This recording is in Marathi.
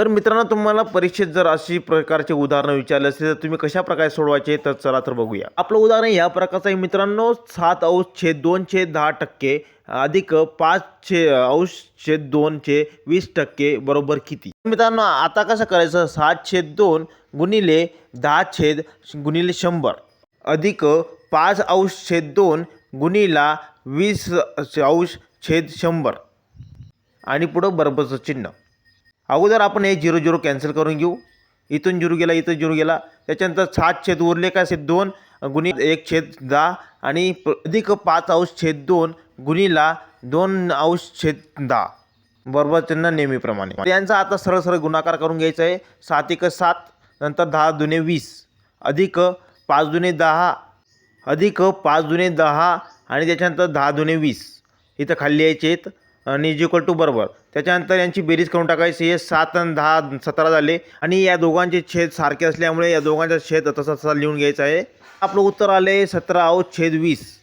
तर मित्रांनो तुम्हाला परीक्षेत जर अशी प्रकारचे उदाहरणं विचारले असतील तर तुम्ही कशा प्रकारे सोडवायचे तर चला तर बघूया. आपलं उदाहरण या प्रकारचं आहे. मित्रांनो सात अंश छेद दोन छेद दहा टक्के अधिक पाच छे अंश छेद दोनचे वीस टक्के बरोबर किती? मित्रांनो आता कसं करायचं? सात छेद दोन गुणिले दहा छेद गुणिले शंभर. अधिक पाच अंश छेद दोन गुणिला वीस अंश छेद शंभर. आणि पुढं बरोबरचं चिन्ह. अगोदर आपण हे झिरो झिरो कॅन्सल करून घेऊ. इथून झिरो गेला इथं झिरो गेला. त्याच्यानंतर सात छेद उरले का छेद दोन गुणी एक छेद दहा आणि प- अधिक पाच अंश छेद दोन गुणीला दोन अंश छेद दहा. बरोबर त्यांना नेहमीप्रमाणे. यांचा आता सरळ सरळ गुणाकार करून घ्यायचा आहे. सात एक सात नंतर दहा दुने वीस. अधिक पाच दुने दहा अधिक पाच दुने दहा आणि त्याच्यानंतर दहा दुने वीस. इथं खाली यायचे आहेत. आणि इज इक्वल टू बरोबर. त्याच्यानंतर यांची बेरीज करून टाकायची. हे सात आणि दहा सतरा झाले. आणि या दोघांचे छेद सारखे असल्यामुळे या दोघांचा छेद तसा तसा लिहून घ्यायचा आहे. आपलं उत्तर आले सतरा आहो छेद वीस.